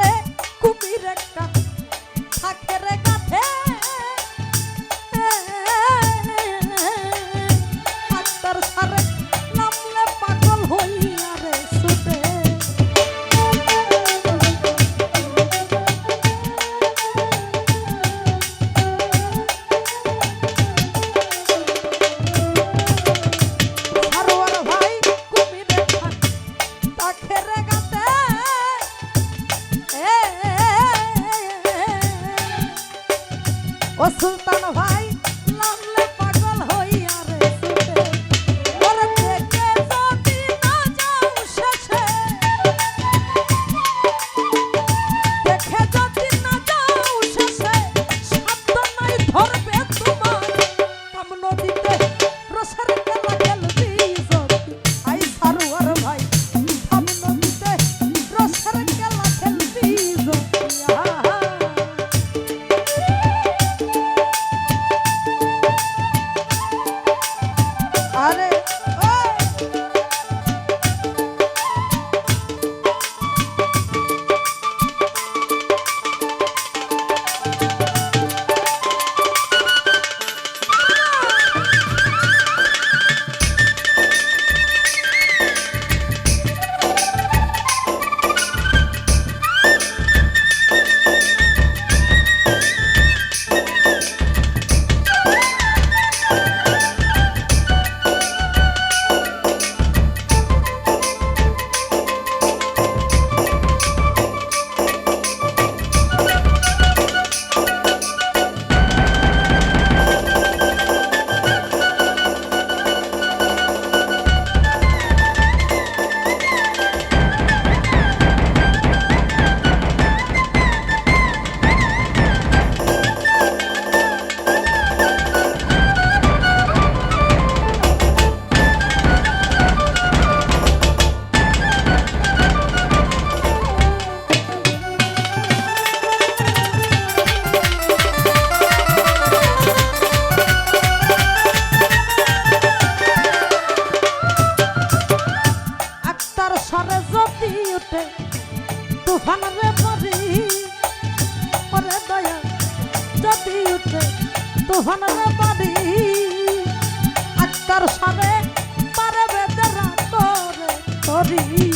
রে কুমির একটা সুলতান ভাই। তুহন বাড়ি। আত্মার সাবে পারবে তোরে তরি।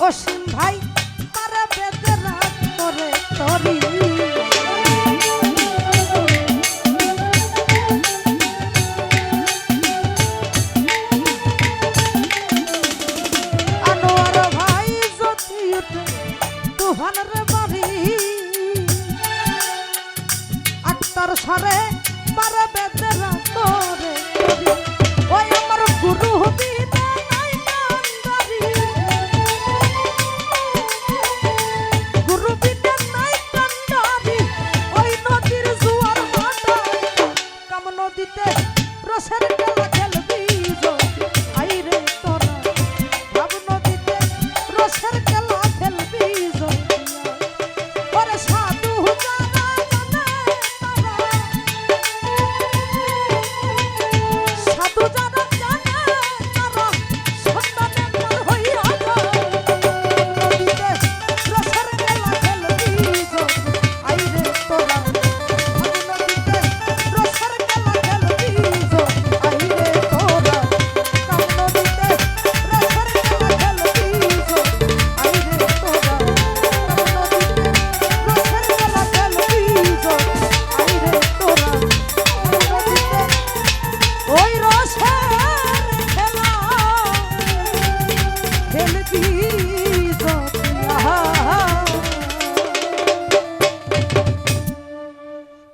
অসীম ভাই।